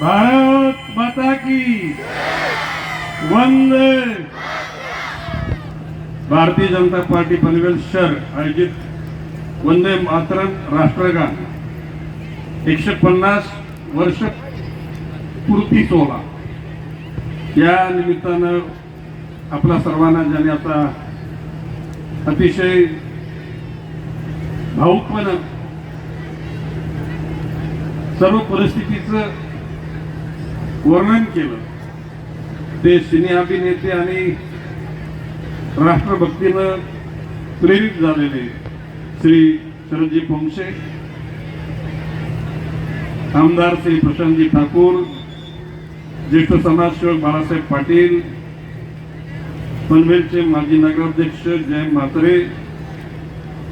भारत माता की। वंदे। भारतीय जनता पार्टी पनवेल शहर आयोजित वंदे मातरम राष्ट्रगान। एकशे पन्नास वर्ष पूर्ती सोहळा। या निमित्तानं आपला सर्वांना ज्याने आता अतिशय भाऊकपणं सर्व परिस्थितीचं वर्णन केलं. ते सिनेअभिनेते आणि राष्ट्रभक्तीनं प्रेरित झालेले श्री शरदजी पोंगसे आमदार श्री प्रशांतजी ठाकूर ज्येष्ठ समाजसेवक बाळासाहेब पाटील पनवेलचे माजी नगराध्यक्ष जय म्हात्रे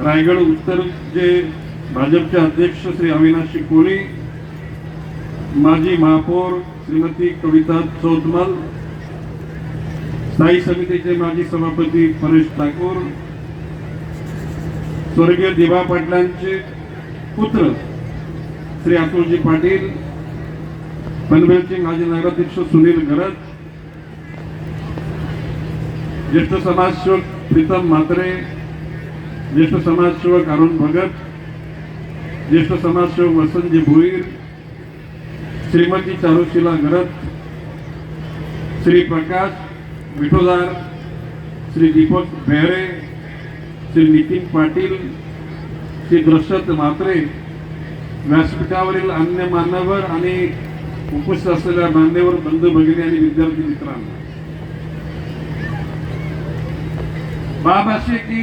रायगड उत्तरचे भाजपचे अध्यक्ष श्री अविनाशी कोळी माजी महापौर श्रीमती कविता चौतमल स्थायी समितीचे माजी सभापती परेश ठाकूर स्वर्गीय दिवा पाटलांचे पुत्र श्री अतुलजी पाटील पनवेलचे माजी नगराध्यक्ष सुनील गरज ज्येष्ठ समाजसेवक प्रीतम म्हात्रे ज्येष्ठ समाजसेवक अरुण भगत ज्येष्ठ समाजसेवक वसंतजी भोईर श्रीमती चारुशिला गरज श्री प्रकाश विठोदार श्री दीपक बेहरे श्री नितीन पाटील श्री दशरथ म्हात्रे व्यासपीठावरील अन्य मान्यवर आणि उपस्थित असलेल्या मान्यवर बंधू भगिनी आणि विद्यार्थी मित्रांना. बाब असे की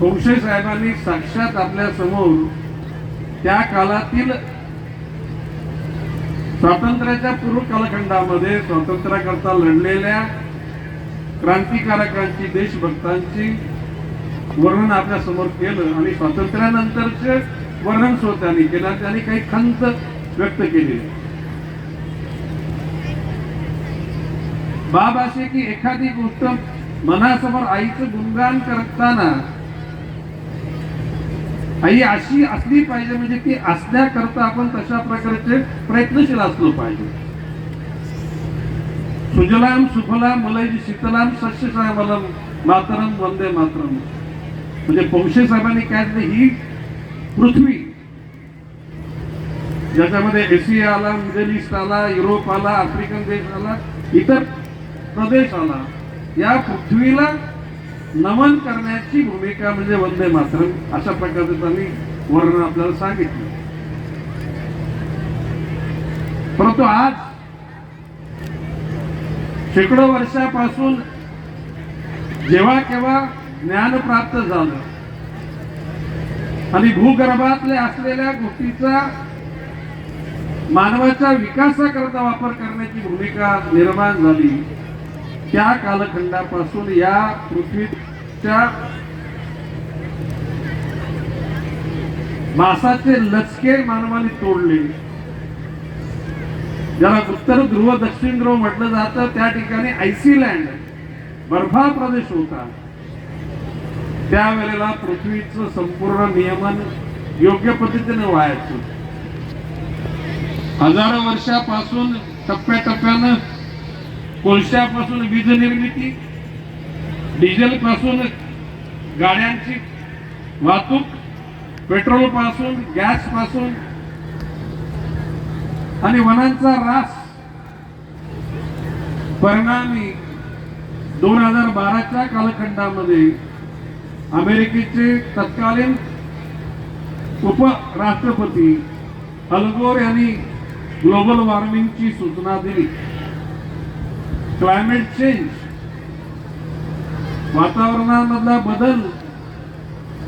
कौशे साहेबांनी साक्षात आपल्यासमोर त्या काळातील स्वातंत्र्याच्या पूर्व कालखंडामध्ये स्वातंत्र्याकरता लढलेल्या क्रांतिकारकांची देशभक्तांची वर्णन आपल्यासमोर केलं आणि स्वातंत्र्यानंतरचे वर्णन सुद्धा त्यांनी केलं त्यांनी काही खंत व्यक्त केली. बाब असे की एखादी गोष्ट मनासमोर आईचं गुणगान करताना ही अशी असली पाहिजे म्हणजे ती असण्याकरता आपण तशा प्रकारचे प्रयत्नशील असलो पाहिजे. सुजलाम सुफलाम मलय शीतलाम सस्य साहेबलम मातरम वंदे मातरम. म्हणजे पोंक्षे साहेबांनी काय दिले ही पृथ्वी. ज्याच्यामध्ये एशिया आला मिडल ईस्ट आला युरोप आला आफ्रिकन देश आला इतर प्रदेश आला. या पृथ्वीला नमन करण्याची भूमिका म्हणजे वंदे मातरम अशा प्रकारचं त्यांनी वर्णन आपल्याला सांगितलं. परंतु आज शेकडो वर्षापासून जेव्हा केव्हा ज्ञान प्राप्त झालं आणि भूगर्भातले असलेल्या गोष्टीचा मानवाच्या विकासाकरता वापर करण्याची भूमिका निर्माण झाली त्या कालखंडापासून या पृथ्वीच्या मासाचे लचके मानवाने तोडले. ज्याला उत्तर ध्रुव दक्षिण ध्रुव म्हटलं जातं त्या ठिकाणी आयसीलँड बर्फा प्रदेश होता. त्यावेळेला पृथ्वीचं संपूर्ण नियमन योग्य पद्धतीने व्हायचं. हजारो वर्षापासून टप्प्याटप्प्यानं कोळशापासून वीज निर्मिती डिझेल पासून गाड्यांची वाहतूक पेट्रोलपासून गॅसपासून आणि वनांचा रास परिणामी दोन हजार बाराच्या कालखंडामध्ये अमेरिकेचे तत्कालीन उपराष्ट्रपती अलगोर यांनी ग्लोबल वॉर्मिंगची सूचना दिली. क्लायमेट चेंज वातावरणामधला बदल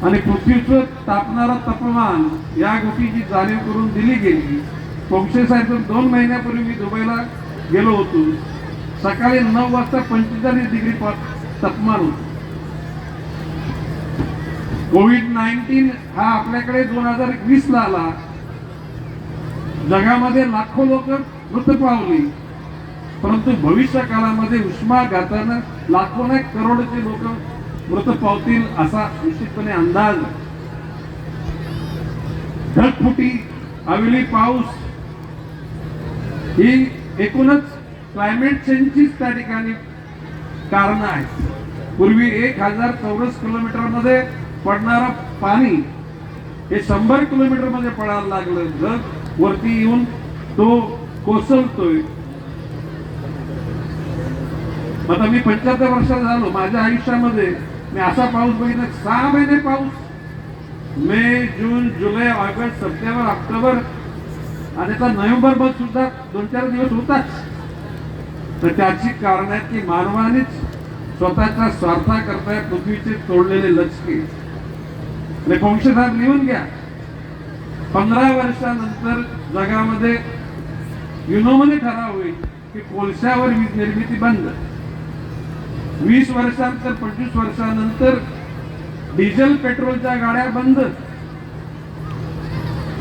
आणि पृथ्वीचं तापणारं तापमान या गोष्टीची जाणीव करून दिली गेली. पोक्षे साहेब दोन महिन्यापूर्वी मी दुबईला गेलो होतो. सकाळी नऊ वाजता पंचेचाळीस डिग्री पा- तापमान होतं. कोविड नाईन्टीन हा आपल्याकडे दोन हजार वीसला आला. जगामध्ये लाखो लोक मृत पावली. परंतु भविष्य काळामध्ये उष्माघातानं लाखो नाही करोडचे लोक मृत पावतील असा निश्चितपणे अंदाज. ढगफुटी हवेली पाऊस ही एकूणच क्लायमेट चेंजचीच त्या ठिकाणी कारण आहेत पूर्वी एक हजार चौरस किलोमीटरमध्ये पडणारं पाणी हे शंभर किलोमीटरमध्ये पडायला लागलं. जग वरती येऊन तो कोसळतोय. आता मी पंच्याहत्तर वर्षाचा झालो. माझ्या आयुष्यामध्ये मी असा पाऊस बघितला सहा महिने पाऊस. मे जून जुलै ऑगस्ट सप्टेंबर ऑक्टोबर आणि आता नोव्हेंबरमध्ये सुद्धा दोन चार दिवस होताच. तर त्याची कारण आहे की मानवानेच स्वतःच्या स्वार्था करता पृथ्वीचे तोडलेले लचके. आणि वंश लिहून घ्या. पंधरा वर्षानंतर जगामध्ये युनोमने ठराव होईल की कोळशावर वीज निर्मिती बंद. वीस वर्षानंतर पंचवीस वर्षानंतर डिझेल पेट्रोलच्या गाड्या बंद.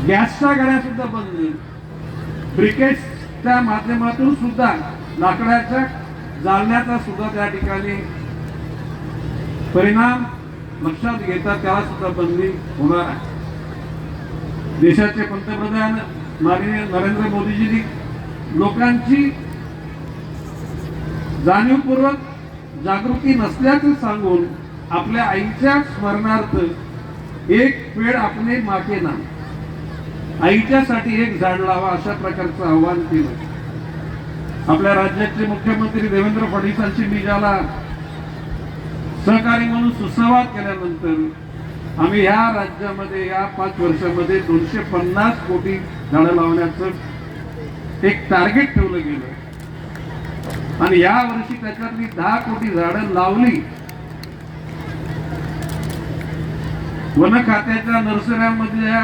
गॅसच्या गाड्या सुद्धा बंद. ब्रिकेट्सच्या माध्यमातून सुद्धा लाकडाच्या जाळण्याचा सुद्धा त्या ठिकाणी परिणाम लक्षात घेता त्याला सुद्धा बंदी होणार आहे. देशाचे पंतप्रधान माननीय नरेंद्र मोदीजींनी लोकांची जाणीवपूर्वक जागृती नसल्याचं सांगून आपल्या आईच्या स्मरणार्थ एक पेड आपले मागे ना. आईच्यासाठी एक झाड लावा अशा प्रकारचं आव्हान केलं. आपल्या राज्याचे मुख्यमंत्री देवेंद्र फडणवीसांची मी ज्याला सहकारी म्हणून सुसंवाद केल्यानंतर आम्ही ह्या राज्यामध्ये या पाच वर्षामध्ये दोनशे पन्नास कोटी झाडं लावण्याचं एक टार्गेट ठेवलं गेलं. आणि या वर्षी त्याच्यातली दहा कोटी झाडं लावली. वन खात्याच्या नर्सऱ्यामधल्या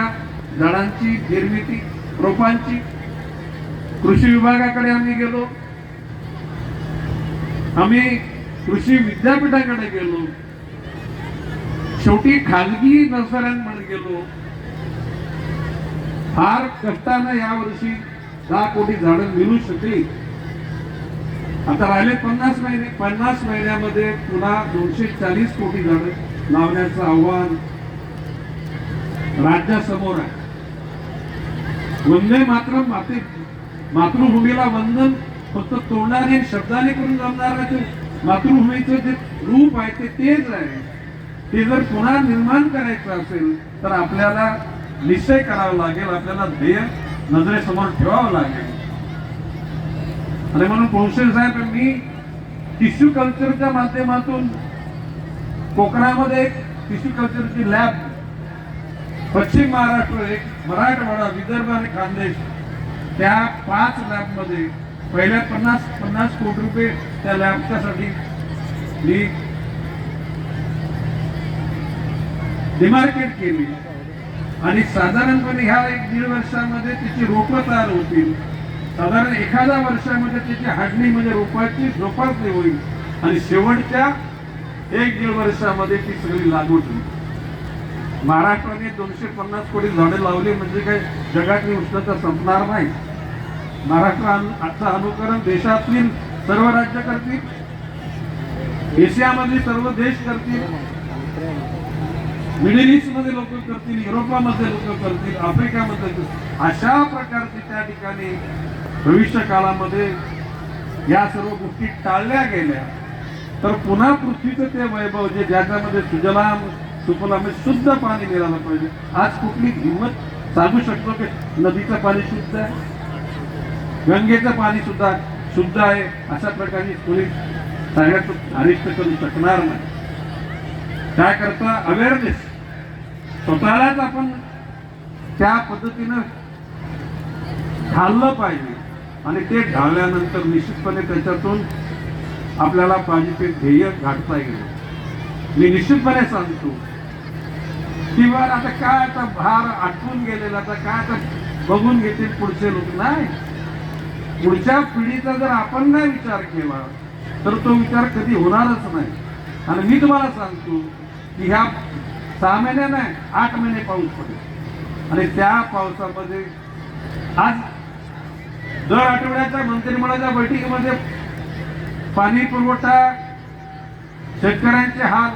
झाडांची निर्मिती रोपांची. कृषी विभागाकडे आम्ही गेलो. आम्ही कृषी विद्यापीठाकडे गेलो. शेवटी खाजगी नर्सऱ्यांमध्ये गेलो. फार कष्टानं यावर्षी दहा कोटी झाडं मिळू शकली. आता राहिले पन्नास महिने पन्नास महिन्यामध्ये पुन्हा दोनशे चाळीस कोटी झाडं लावण्याचं आव्हान राज्यासमोर आहे. वंदे मात्र माते मातृभूमीला वंदन फक्त तोंडाने शब्दाने करून जमणार नाही ते. मातृभूमीचं जे रूप आहे ते तेच आहे. ते जर पुन्हा निर्माण करायचं असेल तर आपल्याला निश्चय करावा लागेल आपल्याला ध्येय नजरेसमोर ठेवावं लागेल. आणि म्हणून कौशल साहेब मी टिश्यू कल्चरच्या माध्यमातून कोकणामध्ये एक टिश्यू कल्चरची लॅब पश्चिम महाराष्ट्र एक मराठवाडा विदर्भ आणि खानदेश त्या पाच लॅबमध्ये पहिल्या पन्नास पन्नास कोटी रुपये त्या लॅबच्यासाठी मी डिमार्केट केली. आणि साधारणपणे ह्या एक दीड वर्षामध्ये तिची रोपं तयार होतील. साधारण एखाद्या वर्षामध्ये त्याची हाडणी म्हणजे रोपाची जोपासणी होईल. आणि शेवटच्या एक दीड वर्षामध्ये ती सगळी लागवड होईल. महाराष्ट्राने दोनशे पन्नास कोटी झाडे लावली म्हणजे काय जगातली उष्णता संपणार नाही. महाराष्ट्र आजचं अनुकरण देशातील सर्व राज्य करतील. एशियामधील सर्व देश करतील. मिडल ईस्टमध्ये लोक करतील युरोपामध्ये लोक करतील आफ्रिकामध्ये अशा प्रकारचे त्या ठिकाणी भविष्य काळामध्ये या सर्व गोष्टी टाळल्या गेल्या तर पुन्हा पृथ्वीचं ते वैभव जे ज्याच्यामध्ये सुजलाम सुफलाम शुद्ध पाणी मिळालं पाहिजे. आज कुठली हिंमत सांगू शकतो की नदीचं पाणी शुद्ध आहे? गंगेचं पाणी सुद्धा शुद्ध आहे अशा प्रकारची कोणी सांगायचं अरिष्ट करू शकणार नाही. काय करता? अवेअरनेस स्वतःलाच आपण त्या पद्धतीनं घाललं पाहिजे. आणि ते ढाळल्यानंतर निश्चितपणे त्याच्यातून आपल्याला पाहिजे ते ध्येय गाठता येईल. मी निश्चितपणे सांगतो किंवा आता काय आता भार आटवून गेलेला आता काय आता बघून घेतील पुढचे लोक? नाही. पुढच्या पिढीचा जर आपण नाही विचार केला तर तो विचार कधी होणारच नाही. आणि मी तुम्हाला सांगतो की ह्या सहा महिने नाही आठ महिने पाऊस पडेल. आणि त्या पावसामध्ये आज दर आठवड्याच्या मंत्रिमंडळाच्या बैठकीमध्ये पाणी पुरवठा शेतकऱ्यांचे हाल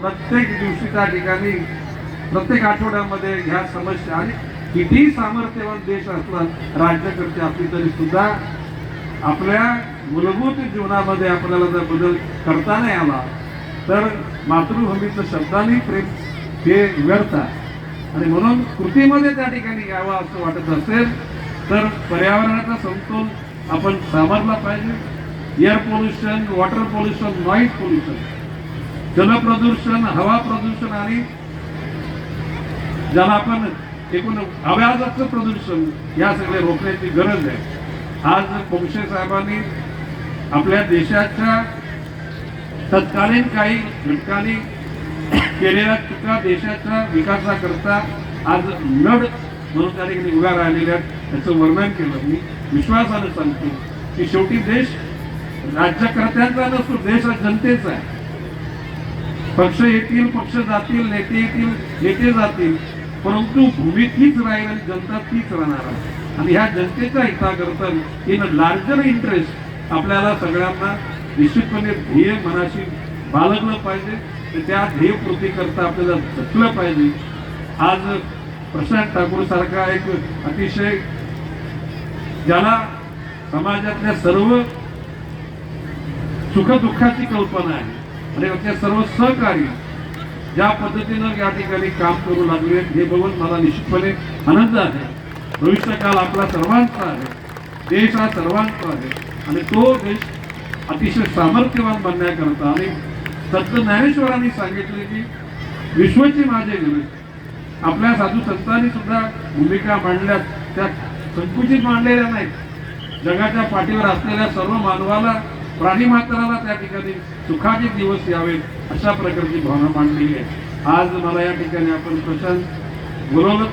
प्रत्येक दिवशी त्या ठिकाणी प्रत्येक आठवड्यामध्ये ह्या समस्या आणि किती सामर्थ्यवान देश असला राज्यकर्ते असली तरी सुद्धा आपल्या मूलभूत जीवनामध्ये आपल्याला जर बदल करता नाही आला तर मातृभूमीचं शब्दांनी प्रेम हे व्यर्थ आणि म्हणून कृतीमध्ये त्या ठिकाणी यावं असं वाटत असेल तर पर्यावरणाचा समतोल आपण सावरला पाहिजे. Air pollution water pollution noise pollution जलप्रदूषण हवा प्रदूषण आणि ज्याला आपण एकूण आवाजाचं प्रदूषण या सगळे रोखण्याची गरज आहे. आज पोंक्षे साहेबांनी आपल्या देशाच्या तत्कालीन काही घटकांनी केलेल्या चुका देशाच्या विकासाकरता आज लढ म्हणून त्या ठिकाणी उभ्या राहिलेल्या आहेत. त्याचं वर्णन केलं. मी विश्वासानं सांगतो की शेवटी देश राज्यकर्त्यांचा नसतो देश हा जनतेचा आहे. पक्ष येतील पक्ष जातील नेते येतील नेते जातील परंतु भूमी तीच राहील आणि जनता तीच राहणार आहे. आणि ह्या जनतेच्या हिताकरता इन लार्जर इंटरेस्ट आपल्याला सगळ्यांना निश्चितपणे ध्येय मनाशी बाळगलं पाहिजे. तर त्या ध्येयपूर्ती करता आपल्याला जपलं पाहिजे. आज प्रशांत ठाकूर सारखा एक अतिशय ज्याला समाजातल्या सर्व सुखदुःखाची कल्पना आहे आणि आपल्या सर्व सहकार्य ज्या पद्धतीनं या ठिकाणी काम करू लागले हे बघून मला निश्चितपणे आनंद आहे. भविष्यकाल आपला सर्वांचा आहे. देश हा सर्वांचा आहे. आणि तो देश अतिशय सामर्थ्यवान बनण्याकरता आणि संत ज्ञानेश्वरांनी सांगितले की विश्वची माझे गुरु आपल्या साधू संतांनी सुद्धा भूमिका मांडल्या त्या संकुचित मांडलेल्या नाहीत. जगाच्या पाठीवर असलेल्या सर्व मानवाला प्राणी मात्राला त्या ठिकाणी सुखाचे दिवस यावेत अशा प्रकारची भावना मांडलेली आहे. आज मला या ठिकाणी आपण प्रशांत बोलवलं.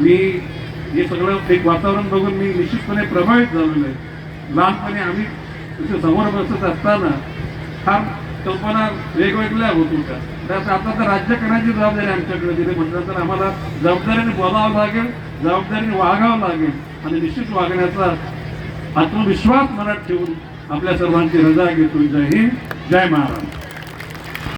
मी हे सगळं एक वातावरण बघून मी निश्चितपणे प्रभावित झालेलो आहे. लहानपणी आम्ही तिथे समोर बसत असताना फार कल्पना वेगवेगळ्या होत होत्या. त्यात आता तर राज्य करण्याची जबाबदारी आमच्याकडे दिली. म्हटलं तर आम्हाला जबाबदारीने बोलावं लागेल. जबाबदारीने वागावं लागेल आणि निश्चित वागण्याचा आत्मविश्वास मनात ठेवून आपल्या सर्वांची रजा घेतो. जय हिंद जय महाराज